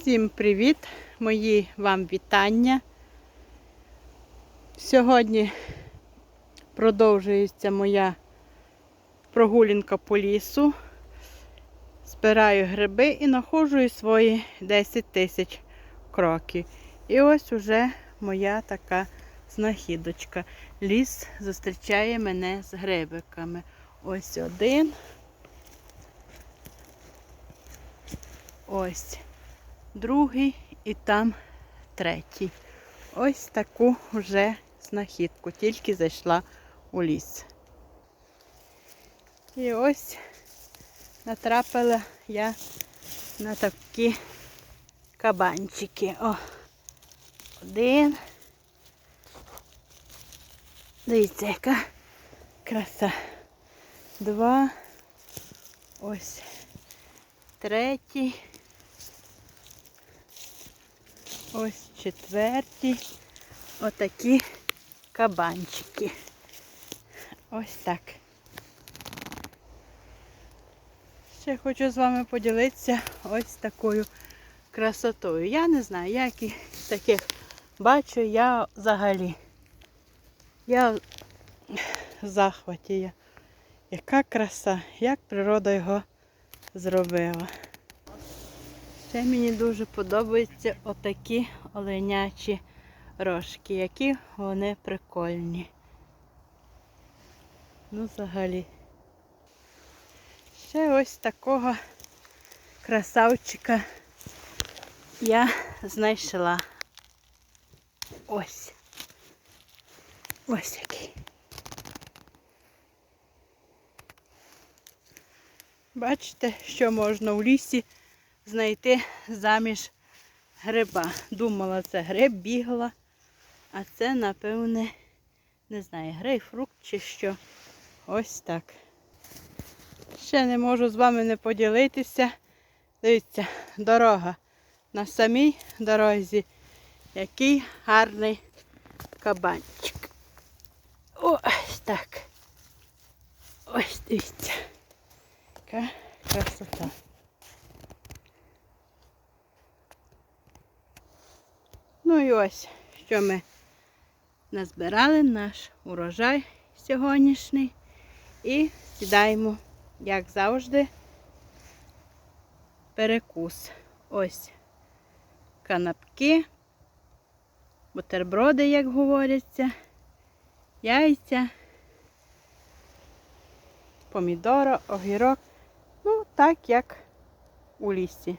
Всім привіт, мої вам вітання. Сьогодні продовжується моя прогулянка по лісу. Збираю гриби і находжую свої 10 тисяч кроків. І ось уже моя така знахідочка. Ліс зустрічає мене з грибиками. Ось один. Ось другий і там третій. Ось таку вже знахідку, тільки зайшла у ліс. І ось натрапила я на такі кабанчики. О, один. Дивіться, яка краса. Два. Ось. Третій. Ось четверті. Отакі кабанчики. Ось так. Ще хочу з вами поділитися ось такою красотою. Я не знаю, як і таких бачу я взагалі. Я в захваті. Яка краса, як природа його зробила. Ще мені дуже подобаються отакі оленячі рожки, які вони прикольні. Ну, взагалі. Ще ось такого красавчика я знайшла. Ось. Ось який. Бачите, що можна в лісі знайти заміж гриба. Думала, це гриб бігла, а це, напевне, не знаю, грейпфрукт чи що. Ось так. Ще не можу з вами не поділитися. Дивіться, дорога. На самій дорозі. Який гарний кабанчик. Ось так. Ось дивіться. Яка красота. Ну і ось, що ми назбирали наш урожай сьогоднішній. І сідаємо, як завжди, перекус. Ось канапки, бутерброди, як говоряться, яйця, помідора, огірок. Ну, так як у лісі.